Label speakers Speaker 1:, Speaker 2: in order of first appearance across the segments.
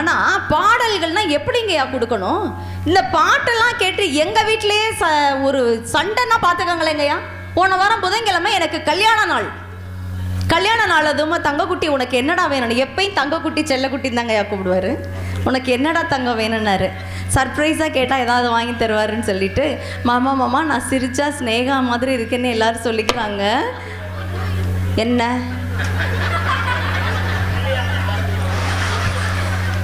Speaker 1: ஆனா பாடல்கள்னா எப்படிங்கய்யா கொடுக்கணும்? இந்த பாட்டெல்லாம் கேட்டு எங்க வீட்டிலேயே ச ஒரு சண்டைன்னா பார்த்துக்கங்களேங்கய்யா போன வாரம் புதன்கிழமை எனக்கு கல்யாண நாள். கல்யாண நாள் அதுவும் தங்கக்குட்டி உனக்கு என்னடா வேணும் எப்பயும் தங்கக்குட்டி செல்லக்குட்டி தாங்கய்யா கூப்பிடுவாரு. உனக்கு என்னடா தங்கம் வேணும்னாரு? சர்ப்ரைஸாக கேட்டால் ஏதாவது வாங்கி தருவாருன்னு சொல்லிட்டு மாமா மாமா நான் சிரிச்சா ஸ்னேகா மாதிரி இருக்குன்னு எல்லாரும் சொல்லிக்கிறாங்க. என்ன?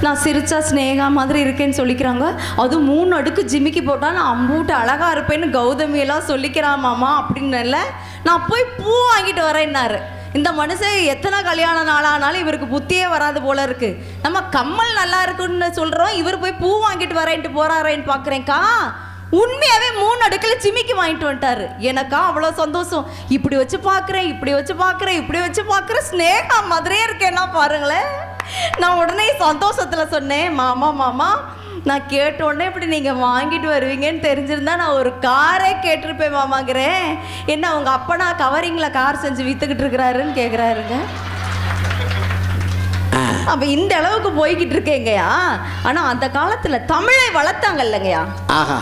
Speaker 1: நான் சிரிச்சா ஸ்னேகா மாதிரி இருக்கேன்னு சொல்லிக்கிறாங்க. அது மூணு அடுக்கு ஜிமிக்கி போட்டால் நான் அம்பூட்டு அழகா இருப்பேன்னு கௌதமியெல்லாம் சொல்லிக்கிறான் மாமா நான் போய் பூ வாங்கிட்டு வரேன்னாரு. இந்த மனுஷன் எத்தனை கல்யாண நாளானாலும் இவருக்கு புத்தியே வராது போல இருக்கு. நம்ம கம்மல் நல்லா இருக்குன்னு சொல்றோம். இவர் போய் பூ வாங்கிட்டு வரேன்ட்டு போறாரேன்னு பார்க்குறேன்க்கா உண்மையாவே மூணு அடுக்கில் சிமிக்கி வாங்கிட்டு வந்துட்டாரு. எனக்கா அவ்வளோ சந்தோஷம். இப்படி வச்சு பார்க்குறேன் இப்படி வச்சு பார்க்குறேன் இப்படி வச்சு பார்க்குறேன் ஸ்னேகா மாதிரியே இருக்கேன்னா பாருங்களேன். நான் உடனே சந்தோஷத்துல சொன்னேன் மாமா மாமா நான் கேட்ட உடனே இப்படி நீங்க வாங்கிட்டு வருவீங்கன்னு தெரிஞ்சிருந்தா நான் ஒரு காரே கேட்டிருப்பேன் மாமாங்கிறேன். என்ன உங்க அப்பனா கவரிங்ல கார் செஞ்சு வித்துக்கிட்டு இருக்கிறாருன்னு கேக்குறாருங்க? அப்ப இந்த அளவுக்கு போய்கிட்டு இருக்கேங்கய்யா. ஆனா அந்த காலத்துல தமிழை வளர்த்தாங்க இல்லைங்கய்யா.
Speaker 2: ஆஹா.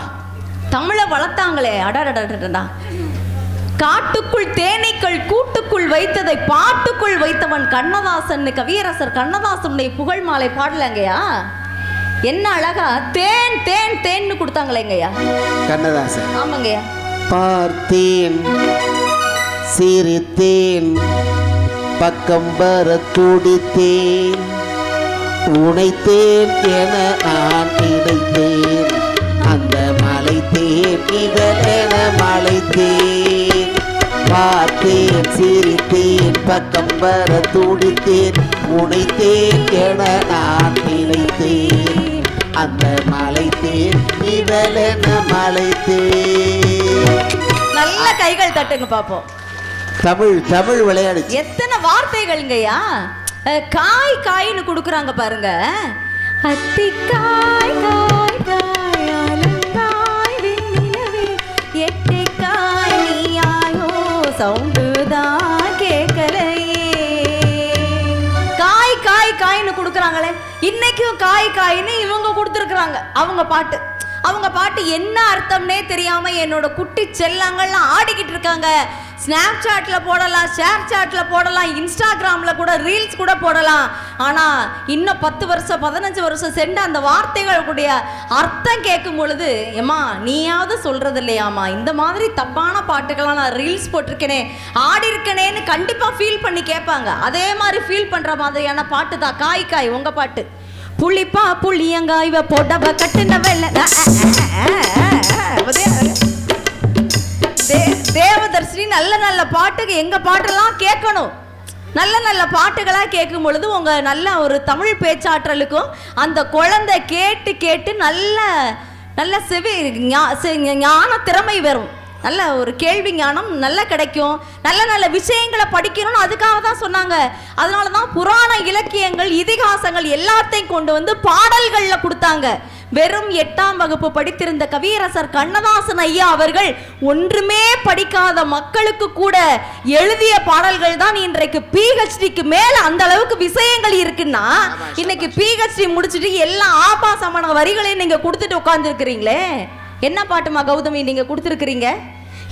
Speaker 1: தமிழை வளர்த்தாங்களே. அடடடடடா காட்டுக்குள் தேனீக்கள் கூட்டுக்குள் வைத்ததை பாட்டுக்குள் வைத்தவன் கண்ணதாசன் கவியரசர் கண்ணதாசனுடைய புகழ் மாலை பாடலங்கய்யா? என்ன அழகா? தேன் தேன் தேன்னு கொடுத்தாங்களேங்கய்யா?
Speaker 2: கண்ணதாசன்.
Speaker 1: ஆமாங்கய்யா.
Speaker 2: பார்த்தேன் சிரித்தேன் பக்கம் வர துடித்தேன் உனைத்தேன் என நான் நினைத்தேன். அந்த மலைத்தேன் இதழென மலைத்தேன். பார்த்தேன் சிரித்தேன் பக்கம் வர துடித்தேன் உனைத்தேன் என நான் நினைத்தேன். அந்த மலைத்தேன் இதழென மலைத்தேன்.
Speaker 1: நல்ல கைகள் தட்டுங்க பாப்போம்.
Speaker 2: தமிழ் தமிழ் விளையாடுச்சு.
Speaker 1: எத்தனை வார்த்தைகள்ங்கய்யா? காய் காய்னு கொடுக்குறாங்க பாருங்க. அத்திக்காய் காய் காய் அலங்காய் நீயாயோ கேட்கலையே காய் காய் காய்னு கொடுக்குறாங்களே. இன்னைக்கும் காய் காய்னு இவங்க கொடுத்துருக்குறாங்க. அவங்க பாட்டு. அவங்க பாட்டு என்ன அர்த்தம்னே தெரியாம என்னோட குட்டி செல்லங்கள்லாம் ஆடிக்கிட்டு இருக்காங்க. ஸ்னாப் சாட்டில் போடலாம் ஷேர் சாட்டில் போடலாம் இன்ஸ்டாகிராமில் கூட ரீல்ஸ் கூட போடலாம். ஆனால் இன்னும் பத்து வருஷம் பதினஞ்சு வருஷம் சென்று அந்த வார்த்தைகள் அர்த்தம் கேட்கும் பொழுது ஏமா நீயாவது சொல்கிறது இல்லையாம்மா. இந்த மாதிரி தப்பான பாட்டுக்கெல்லாம் நான் ரீல்ஸ் போட்டிருக்கேனே ஆடி இருக்கனேன்னு ஃபீல் பண்ணி கேட்பாங்க. அதே மாதிரி ஃபீல் பண்ணுற மாதிரியான பாட்டு தான். காய் காய் உங்கள் பாட்டு. புளிப்பா புளியங்காய்வ போட்டவ கட்டுன வெள்ள தேவதர்ஷினி நல்ல நல்ல பாட்டுக்கு எங்க பாட்டெல்லாம் கேட்கணும்? நல்ல நல்ல பாட்டுகளாக கேட்கும் பொழுது உங்கள் நல்ல ஒரு தமிழ் பேச்சாற்றலுக்கும் அந்த குழந்தை கேட்டு கேட்டு நல்ல நல்ல செவி ஞா- செ- ஞான திறமை வரும். நல்ல ஒரு கேள்வி ஞானம் நல்லா கிடைக்கும். நல்ல நல்ல விஷயங்களை படிக்கணும்னு அதுக்காக தான் சொன்னாங்க. அதனால தான் புராண இலக்கியங்கள் இதிகாசங்கள் எல்லாத்தையும் கொண்டு வந்து பாடல்களில் கொடுத்தாங்க. வெறும் எட்டாம் வகுப்பு படித்திருந்த கவியரசர் கண்ணதாசன் ஐயா அவர்கள் ஒன்றுமே படிக்காத மக்களுக்கு கூட எழுதிய பாடல்கள் தான் இன்றைக்கு பிஹெச்டிக்கு மேல அந்த அளவுக்கு விஷயங்கள் இருக்குன்னா இன்னைக்கு பிஹெச்டி முடிச்சுட்டு எல்லா ஆபாசமான வரிகளையும் நீங்க கொடுத்துட்டு உட்கார்ந்துருக்கிறீங்களே? என்ன பாட்டுமா கௌதமி நீங்க கொடுத்துருக்கிறீங்க?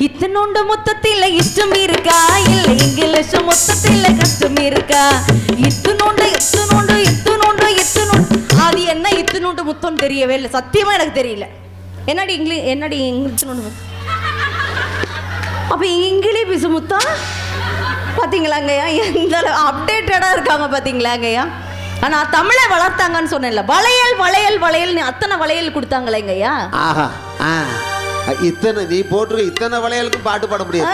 Speaker 1: இத்தனோண்டு மொத்தத்தில் இஷ்டம் இருக்கா? இல்ல இங்கிலீஷ் மொத்தத்தில் கஷ்டம் இருக்கா? இத்தனோண்டு இத்தனோண்டு இத்தனோண்டு இத்தனோண்டு. அது என்ன இத்தனோண்டு முத்தம் தெரியவே இல்லை. சத்தியமா எனக்கு தெரியல. என்னடி இங்கிலீஷ் என்னடி இங்கிலீஷ் நோண்டு அப்ப இங்கிலீஷ் பிசு முத்தம் பாத்தீங்களாங்கய்யா எந்த அப்டேட்டடா இருக்காங்க பாத்தீங்களாங்கய்யா ஆனா தமிழை வளர்த்தாங்கன்னு சொன்னேன்ல. வளையல் வளையல் வளையல்னு அத்தனை வளையல் கொடுத்தாங்களேங்கய்யா
Speaker 2: ஆஹா ஆ. இத்தனை நீ போட்டிருக்க இத்தனை வளையலுக்கும் பாட்டு பாட முடியாது.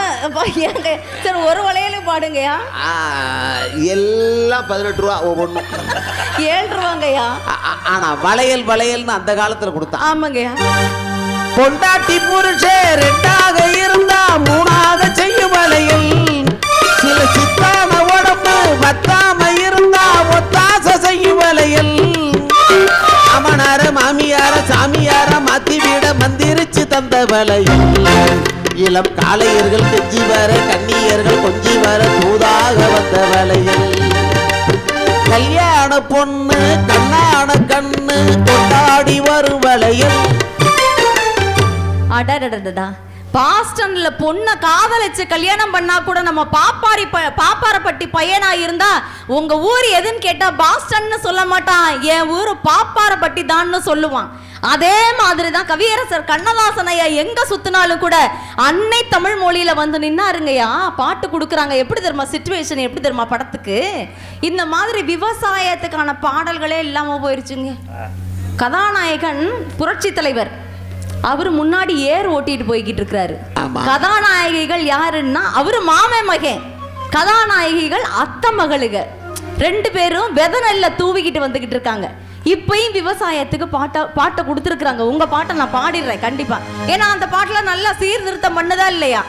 Speaker 1: சரி ஒரு வளையலுக்கு பாடுங்கய்யா.
Speaker 2: ஆ, எல்லாம் பதினெட்டு ரூபா ஒவ்வொன்றும்
Speaker 1: ஏழு ரூபாங்கய்யா.
Speaker 2: ஆனா வளையல் வளையல்னு அந்த காலத்துல கொடுத்தான்.
Speaker 1: ஆமாங்கய்யா.
Speaker 2: பொண்டாட்டி புருஷன் ரெண்டாக இருந்தா மூணாக செய்யும் வளையல். சில சித்தான உடம்பு பத்தாம வலையில் இளம் காளையர்கள் கெஞ்சி வர கண்ணியர்கள் கொஞ்சி வர தூதாக வந்த வலையில் கல்யாண பொண்ணு கண்ணான கண்ணு கொண்டாடி வரும் வலையில்
Speaker 1: அடடடடா பாஸ்டன்ல பொண்ணை காதலிச்சு கல்யாணம் பண்ணா கூட நம்ம பாப்பாரி பாப்பாரப்பட்டி பையனா இருந்தா உங்க ஊர் எதுன்னு கேட்டா பாஸ்டன்னு சொல்ல மாட்டான். என் ஊர் பாப்பாரப்பட்டி தான்னு சொல்லுவான். அதே மாதிரி தான் கவியரசர் கண்ணதாசன் ஐயா எங்க சுத்தினாலும் கூட அன்னை தமிழ் மொழியில வந்து நின்னாருங்கய்யா. பாட்டு கொடுக்குறாங்க. எப்படி தெரியுமா? சுச்சுவேஷன் எப்படி தெரியுமா படத்துக்கு? இந்த மாதிரி விவசாயத்துக்கான பாடல்களே இல்லாம போயிருச்சுங்க. கதாநாயகன் புரட்சி தலைவர். அவர் முன்னாடி ஏர் ஓட்டிட்டு போய்கிட்டு இருக்கிறாரு. கதாநாயகிகள் யாருன்னா அவரு மாமே மகன். கதாநாயகிகள் அத்தை மகளுக. ரெண்டு பேரும் வித நெல்ல தூவிக்கிட்டு வந்துகிட்டு இருக்காங்க. இப்பயும் விவசாயத்துக்கு பாட்டை பாட்டை கொடுத்துருக்குறாங்க. உங்க பாட்டை நான் பாடிடுறேன் கண்டிப்பா. ஏன்னா அந்த பாட்டுல நல்லா சீர்திருத்தம் பண்ணதா இல்லையா?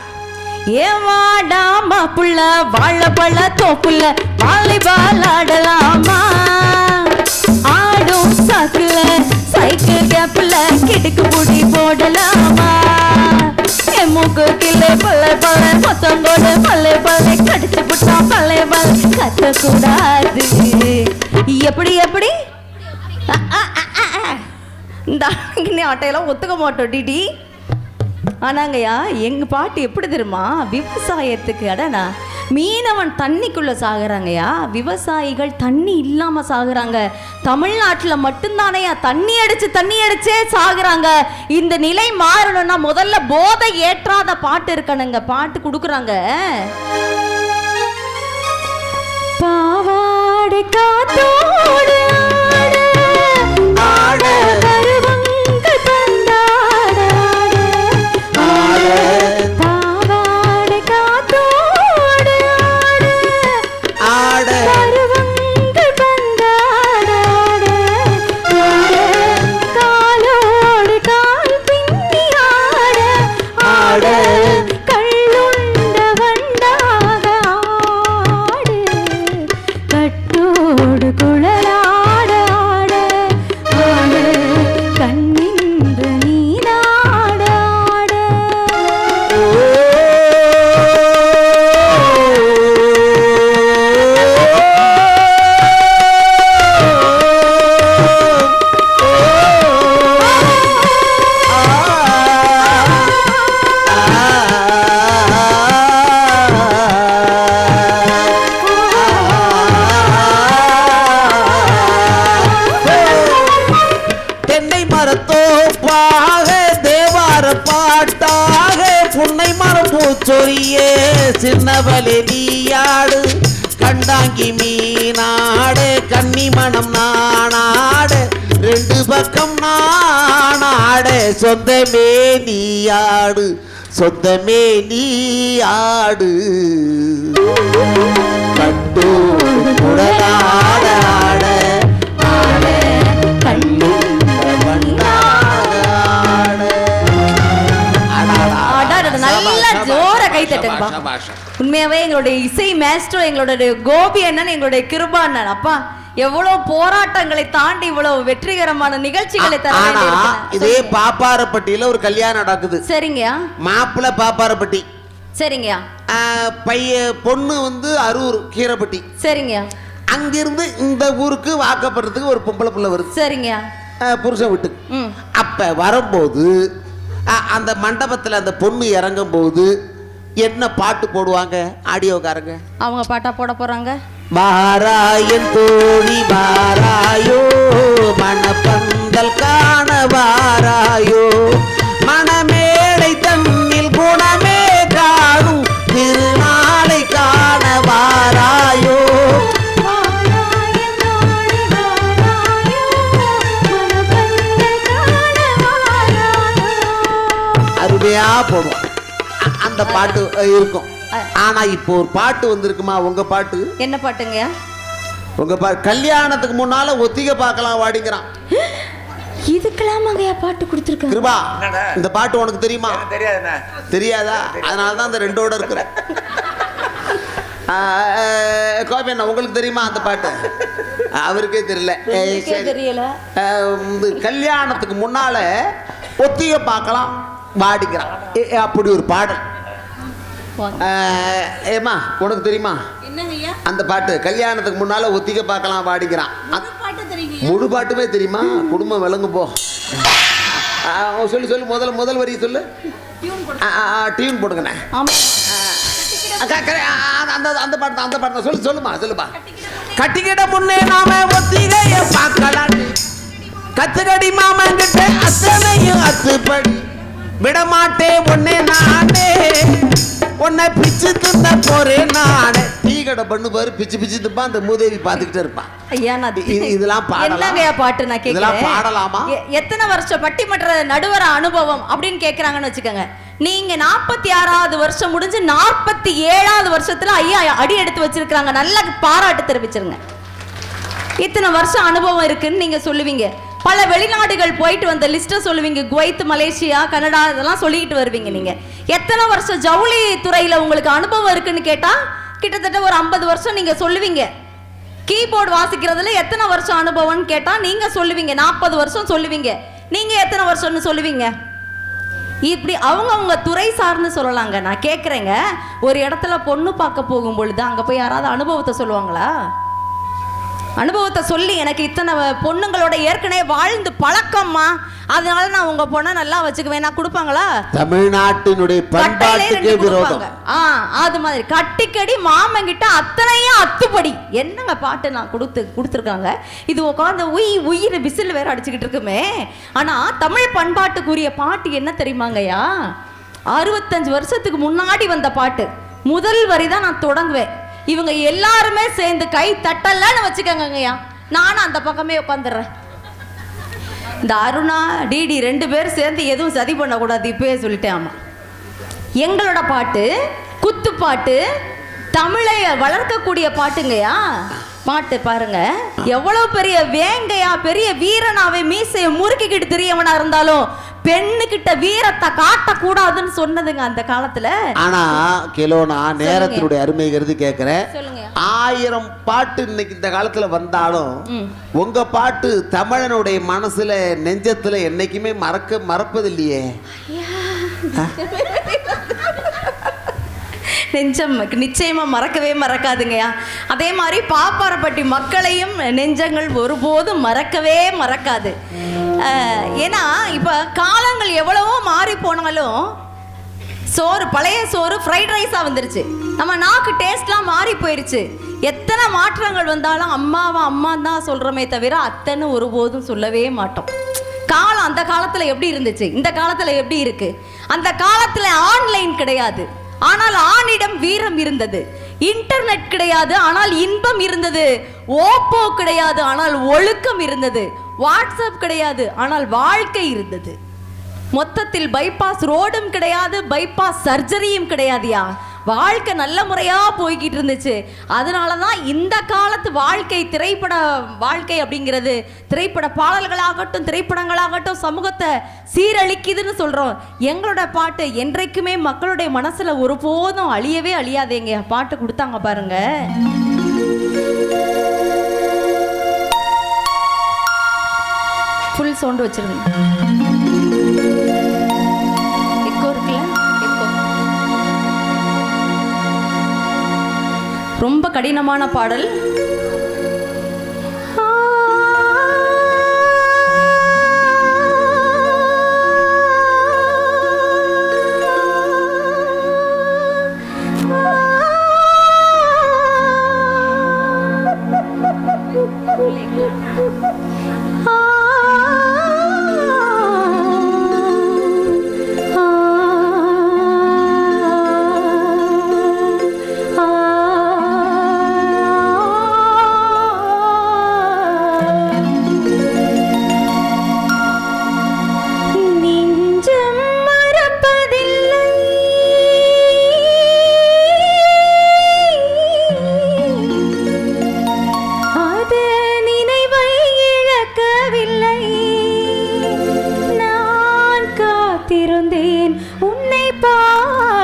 Speaker 1: ஏவாடாமா புள்ள வாழைப்பழ தோப்புல வாலிபால் ஆடலாமா? ஆடும் சாக்குல சைக்கிள் கேப்ல கிடுக்கு புடி போடலாமா? என் மூக்கு கிளை பல்ல பல்ல மொத்தங்கோடு பல்ல பல்ல கடிச்சு புட்டா பல்ல பல்ல கத்தக்கூடாது. எப்படி எப்படி? இந்த ஆட்டையெல்லாம் ஒத்துக்க மாட்டோம் டிடி. ஆனாங்கய்யா எங்கள் பாட்டு எப்படி தெரியுமா விவசாயத்துக்கு அடனா மீனவன் தண்ணிக்குள்ளே சாகுறாங்கய்யா. விவசாயிகள் தண்ணி இல்லாமல் சாகுறாங்க. தமிழ்நாட்டில் மட்டும்தானையா தண்ணி அடிச்சு தண்ணி அடிச்சே சாகுறாங்க. இந்த நிலை மாறணும்னா முதல்ல போதை ஏற்றாத பாட்டு இருக்கணுங்க. பாட்டு கொடுக்குறாங்க. பாவாடை காத்தோடு
Speaker 2: சொந்தமே நீயாடு சொந்தமே நீயாடு கட்டோடு குடலாட ஆட ஆட.
Speaker 1: அடடட, நல்லா ஜோர கை தட்டுங்கப்பா உண்மையாவே எங்களுடைய இசை மேஸ்டர் எங்களுடைய கோபி அண்ணன் எங்களுடைய கிருபா அண்ணன். அப்பா எவ்வளவு போராட்டங்களை தாண்டி இவ்வளவு வெற்றிகரமான நிகழ்ச்சிகளை தர.
Speaker 2: இதே பாப்பாரப்பட்டியில ஒரு கல்யாணம் நடக்குது.
Speaker 1: சரிங்கய்யா.
Speaker 2: மாப்பிள்ளை பாப்பாரப்பட்டி.
Speaker 1: சரிங்கய்யா.
Speaker 2: ஆ, பைய பொண்ணு வந்து அரூர் கீரப்பட்டி.
Speaker 1: சரிங்கய்யா.
Speaker 2: அங்கிருந்து இந்த ஊருக்கு வாக்கப்படுறதுக்கு ஒரு பொம்பளை பிள்ளை வருது.
Speaker 1: சரிங்கய்யா.
Speaker 2: ஆ, புருஷன் வீட்டுக்கு
Speaker 1: ம்.
Speaker 2: அப்ப வரும்போது அந்த மண்டபத்துல அந்த பொண்ணு இறங்கும் போது என்ன பாட்டு போடுவாங்க ஆடியோக்காரங்க?
Speaker 1: அவங்க பாட்டா போட போறாங்க?
Speaker 2: வாராயன் தோழி வாராயோ மணப்பந்தல் காண வாராயோ. மணமேடை தன்னில் குணமே காணும் திருநாளை காண வாராயோ. அருமையா போடும் அந்த பாட்டு இருக்கும். ஆனா இப்போ ஒரு பாட்டு வந்திருக்குமா? உங்க பாட்டு?
Speaker 1: என்ன பாட்டுங்கய்யா
Speaker 2: உங்க பா கல்யாணத்துக்கு முன்னால ஒத்திகை பார்க்கலாம் வாடிங்கிறான்.
Speaker 1: இதுக்கெல்லாமாங்கய்யா பாட்டு கொடுத்துருக்காங்க
Speaker 2: கிருபா இந்த பாட்டு உனக்கு தெரியுமா?
Speaker 3: தெரியாதுண்ணா.
Speaker 2: தெரியாதா? அதனால தான் அந்த ரெண்டோட இருக்கிற கோபி உங்களுக்கு தெரியுமா அந்த பாட்டு? அவருக்கே தெரியல.
Speaker 1: தெரியல.
Speaker 2: கல்யாணத்துக்கு முன்னால ஒத்திகை பார்க்கலாம் வாடிக்கிறான் அப்படி ஒரு பாடல். ஏம்மா உனக்கு தெரியுமா? அந்த பாட்டு கல்யாணத்துக்கு முன்னால ஒத்திகை பார்க்கலாம்
Speaker 1: தெரியுங்க
Speaker 2: முழு பாட்டுமே தெரியுமா? குடும்பம் விளங்கு போ. சொல்லு சொல்லு முதல் முதல் வரி சொல்லு. டியூன் போடுங்கண்ணே. அந்த அந்த பாட்டு அந்த பாட்டு. சொல்லு சொல்லுமா சொல்லுமா கட்டிக்கிட முன்னே. நாம ஒத்திகைய பார்க்கலாம் கத்துக்கடி மாமன் கிட்ட அத்தனையும் அத்துப்படி. விடமாட்டே உன்னை நானே. உன்னை பிச்சு தின்ன போறேன் நானே. டீ கடை பண்ணு பாரு பிச்சு பிச்சு திப்பா அந்த மூதேவி பார்த்துக்கிட்டே இருப்பான்
Speaker 1: ஐயா நான்
Speaker 2: இதெல்லாம் பாடலாம்.
Speaker 1: என்னங்கய்யா பாட்டு நான் கேட்கிறேன்
Speaker 2: பாடலாமா?
Speaker 1: எத்தனை வருஷம் பட்டிமன்ற நடுவர அனுபவம் அப்படின்னு கேக்குறாங்கன்னு வச்சுக்கோங்க. நீங்க நாற்பத்தி ஆறாவது வருஷம் முடிஞ்சு நாற்பத்தி ஏழாவது வருஷத்துல ஐயா அடி எடுத்து வச்சிருக்காங்க நல்ல பாராட்டு தெரிவிச்சிருங்க. இத்தனை வருஷம் அனுபவம் இருக்குன்னு நீங்க சொல்லுவீங்க. பல வெளிநாடுகள் போயிட்டு வந்த லிஸ்ட்டை சொல்லுவீங்க. குவைத் மலேசியா கனடா இதெல்லாம் சொல்லிக்கிட்டு வருவீங்க நீங்க. எத்தனை வருஷம் ஜவுளி துறையில உங்களுக்கு அனுபவம் இருக்குன்னு கேட்டா கிட்டத்தட்ட ஒரு ஐம்பது வருஷம் நீங்க சொல்லுவீங்க. கீபோர்டு வாசிக்கிறதுல எத்தனை வருஷம் அனுபவம்னு கேட்டா நீங்க சொல்லுவீங்க. நாற்பது வருஷம் சொல்லுவீங்க. நீங்க எத்தனை வருஷம்னு சொல்லுவீங்க? இப்படி அவங்கவுங்க துறை சார்ந்து சொல்லலாங்க. நான் கேட்குறேங்க ஒரு இடத்துல பொண்ணு பார்க்க போகும் பொழுது அங்கே போய் யாராவது அனுபவத்தை சொல்லுவாங்களா? அனுபவத்தை சொல்லி எனக்கு இத்தனை பொண்ணுங்களோட ஏற்கனவே வாழ்ந்து பழக்கம்மா. அதனால நான் உங்க பொண்ணை நல்லா வச்சுக்குவேன். நான் கொடுப்பாங்களா?
Speaker 2: தமிழ்நாட்டினுடைய பண்பாட்டுக்கே விரோதம்.
Speaker 1: ஆ அது மாதிரி. கட்டிக்கடி மாமன் கிட்ட அத்தனையும் அத்துப்படி. என்னங்க பாட்டு நான் கொடுத்து கொடுத்துருக்காங்க? இது உட்காந்து உய் உயிர் விசில் வேற அடிச்சுக்கிட்டு இருக்குமே. ஆனா தமிழ் பண்பாட்டுக்குரிய பாட்டு என்ன தெரியுமாங்கய்யா? அறுபத்தஞ்சு வருஷத்துக்கு முன்னாடி வந்த பாட்டு. முதல் வரி தான் நான் தொடங்குவேன். இவங்க எல்லாருமே சேர்ந்து கை தட்டலன்னு வச்சுக்கோங்கய்யா நானும் அந்த பக்கமே உட்காந்துடுறேன். இந்த அருணா டிடி ரெண்டு பேரும் சேர்ந்து எதுவும் சதி பண்ணக்கூடாது இப்பவே சொல்லிட்டேன் ஆமாம் எங்களோட பாட்டு குத்து பாட்டு தமிழை வளர்க்கக்கூடிய பாட்டுங்கய்யா. பாட்டு பாருங்க. எவ்வளவு பெரிய வேங்கையா பெரிய வீரனாவே மீசையை முறுக்கிக்கிட்டு தெரியவனா இருந்தாலும் பெண்ணுகிட்ட வீரத்தை காட்டக்கூடாதுன்னு சொன்னதுங்க அந்த காலத்துல.
Speaker 2: ஆனா கிலோனா நேரத்தினுடைய அருமை கருதி கேட்கிறேன்
Speaker 1: சொல்லுங்க.
Speaker 2: ஆயிரம் பாட்டு இன்னைக்கு இந்த காலத்துல வந்தாலும். உங்க பாட்டு தமிழனுடைய மனசுல நெஞ்சத்துல என்னைக்குமே மறக்க மறப்பது இல்லையே
Speaker 1: நெஞ்சம் நிச்சயமா மறக்கவே மறக்காதுங்கய்யா அதே மாதிரி பாப்பாரப்பட்டி மக்களையும் நெஞ்சங்கள் ஒருபோதும் மறக்கவே மறக்காது. ஏன்னா இப்போ காலங்கள் எவ்வளவோ மாறி போனாலும் சோறு பழைய சோறு ஃப்ரைட் ரைஸாக வந்துருச்சு. நம்ம நாக்கு டேஸ்ட்லாம் மாறி போயிருச்சு. எத்தனை மாற்றங்கள் வந்தாலும் அம்மாவா அம்மா தான் சொல்கிறோமே தவிர அத்தைன்னு ஒருபோதும் சொல்லவே மாட்டோம். காலம் அந்த காலத்தில் எப்படி இருந்துச்சு? இந்த காலத்தில் எப்படி இருக்கு? அந்த காலத்தில் ஆன்லைன் கிடையாது. ஆனால் ஆணிடம் வீரம் இருந்தது. இன்டர்நெட் கிடையாது ஆனால் இன்பம் இருந்தது. ஓப்போ கிடையாது ஆனால் ஒழுக்கம் இருந்தது. வாட்ஸ்அப் கிடையாது ஆனால் வாழ்க்கை இருந்தது. மொத்தத்தில் பைபாஸ் ரோடும் கிடையாது பைபாஸ் சர்ஜரியும் கிடையாதுயா. வாழ்க்கை நல்ல முறையாக போய்கிட்டு இருந்துச்சு. அதனால தான் இந்த காலத்து வாழ்க்கை திரைப்பட வாழ்க்கை அப்படிங்கிறது திரைப்பட பாடல்களாகட்டும் திரைப்படங்களாகட்டும் சமூகத்தை சீரழிக்குதுன்னு சொல்கிறோம் எங்களோட பாட்டு என்றைக்குமே மக்களுடைய மனசில் ஒருபோதும் அழியவே அழியாதேங்க. பாட்டு கொடுத்தாங்க பாருங்கள் ஃபுல் சவுண்ட் வச்சிருந்தேன். எக்கோ இருக்குல்ல? எக்கோ. ரொம்ப கடினமான பாடல். 把。